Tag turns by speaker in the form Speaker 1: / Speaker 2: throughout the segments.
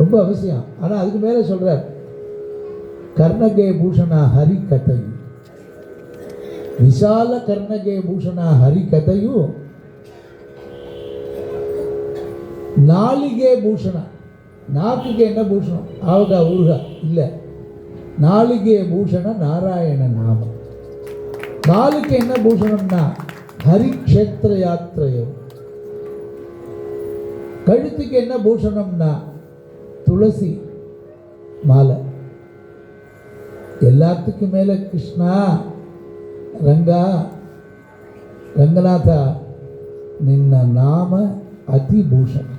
Speaker 1: ரொம்ப அவசியம். ஆனால் அதுக்கு மேலே சொல்கிறார் கர்ணகே பூஷணா ஹரி கதையும் விசால கர்ணகே பூஷணா ஹரி கதையும் நாளிகே பூஷணா. நாக்குக்கு என்ன பூஷணம்? ஆவகா ஊருகா. இல்லை. நாளிகே பூஷண நாராயண நாமம். காலுக்கு என்ன பூஷணம்னா ஹரிக்ஷேத்திர யாத்திரையும் கழுத்துக்கு என்ன பூஷணம்னா துளசி மாலை. எல்லாத்துக்கும் மேலே கிருஷ்ணா ரங்கா ரங்கநாதா நின்ன நாம அதிபூஷன்.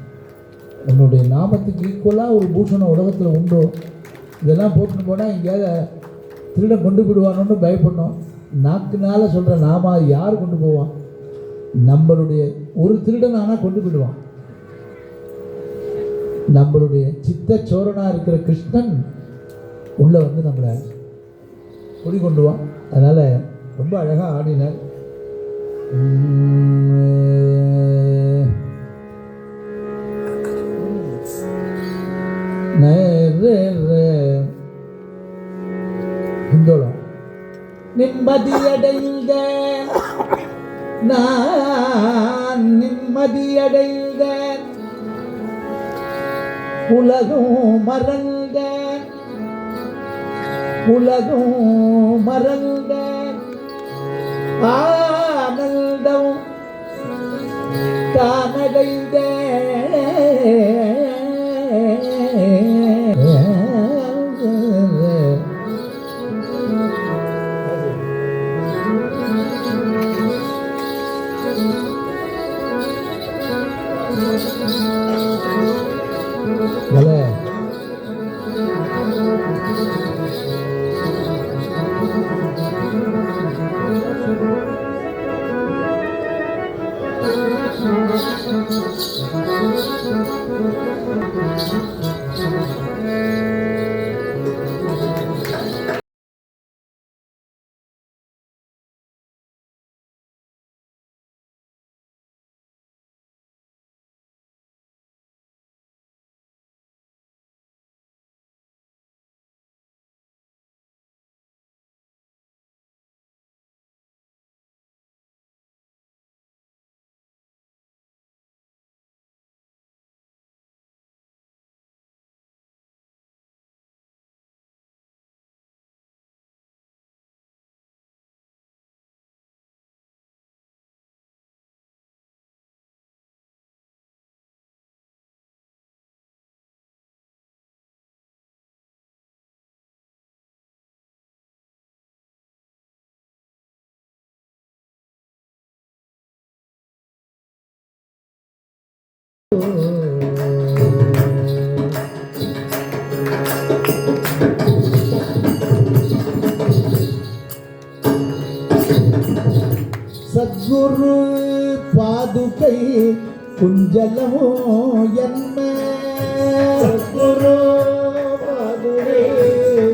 Speaker 1: உன்னுடைய நாமத்துக்கு ஈக்குவலாக ஒரு பூஷணம் உலகத்தில் உண்டோ. இதெல்லாம் போட்டுன்னு போனால் எங்கேயாவது திருட கொண்டு போடுவானோன்னு பயப்படணும். நாக்குனால் சொல்கிற நாம யார் கொண்டு போவான்? நம்மளுடைய ஒரு திருடன் ஆனால் கொண்டு போயிடுவான். நம்மளுடைய சித்த சோரனாக இருக்கிற கிருஷ்ணன் உள்ளே வந்து நம்மளை குடி கொண்டு வா. அதனால் ரொம்ப அழகாக ஆடினார். உம், நேரே ஹிந்தோளம் நிம்மதியடைந்த நான் நிம்மதியடைந்த உலகம் மறந்த உலகம் மறந்த ஆனந்தம் தானடைந்த Thank you. Lấy சத்குரு பாதுகை குஞ்சலமோ என்ன? சத்குரு பாதுகை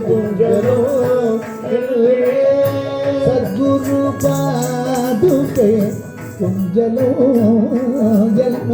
Speaker 1: குஞ்சலோ சத்குரு பாதுகை குஞ்சலோ என்ன?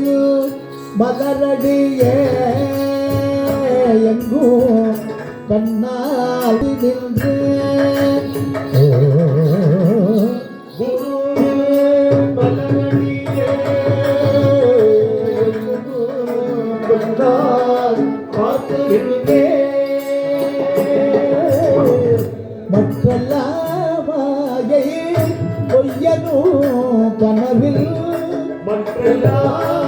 Speaker 1: குருவில் மலரடியே எங்கும் கண்ணால் நின்று. குருவில் மற்றெல்லாம் பொய்யனும் கனவில்
Speaker 2: மற்றெல்லாம்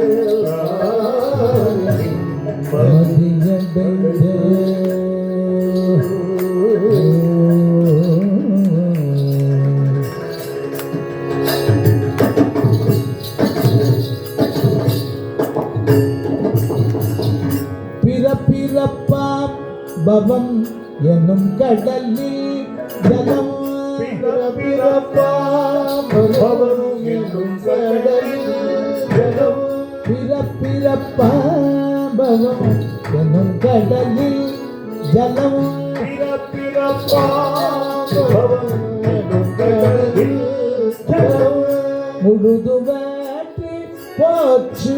Speaker 1: பவம் என்னும் கடலில் ஜலம்
Speaker 2: பிறப்பாம் என்னும் கடலில் ஜலம்
Speaker 1: பிறப்பிறப்பாம் பவம் கடலில் ஜலம்
Speaker 2: பிறப்பிறப்பாம் என்னும் கடலில் ஜலம்
Speaker 1: போச்சு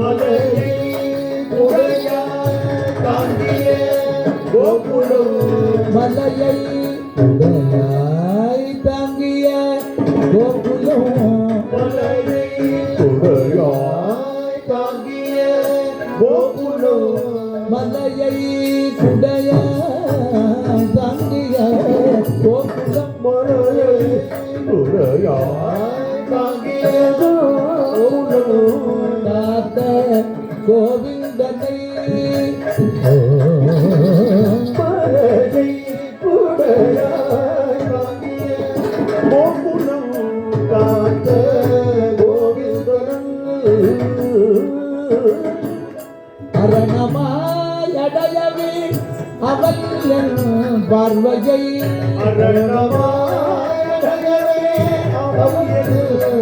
Speaker 1: மலையை குடையாய் தாங்கிய
Speaker 2: கோகுலம்
Speaker 1: மலையை குடையாய் தாங்கிய கோகுலம்
Speaker 2: மலையை குடையாய் தாங்கிய கோகுலம்
Speaker 1: மலையை குடையாய் தாங்கிய கோகுலம் காத்த கோவிந்தனை.
Speaker 2: மலையை குடையாய் தாங்கிய கோகுலம் காத்த கோவிந்தன்.
Speaker 1: அரணமாய் அடையவே அவன் என் பார்வையை. உள்புறம்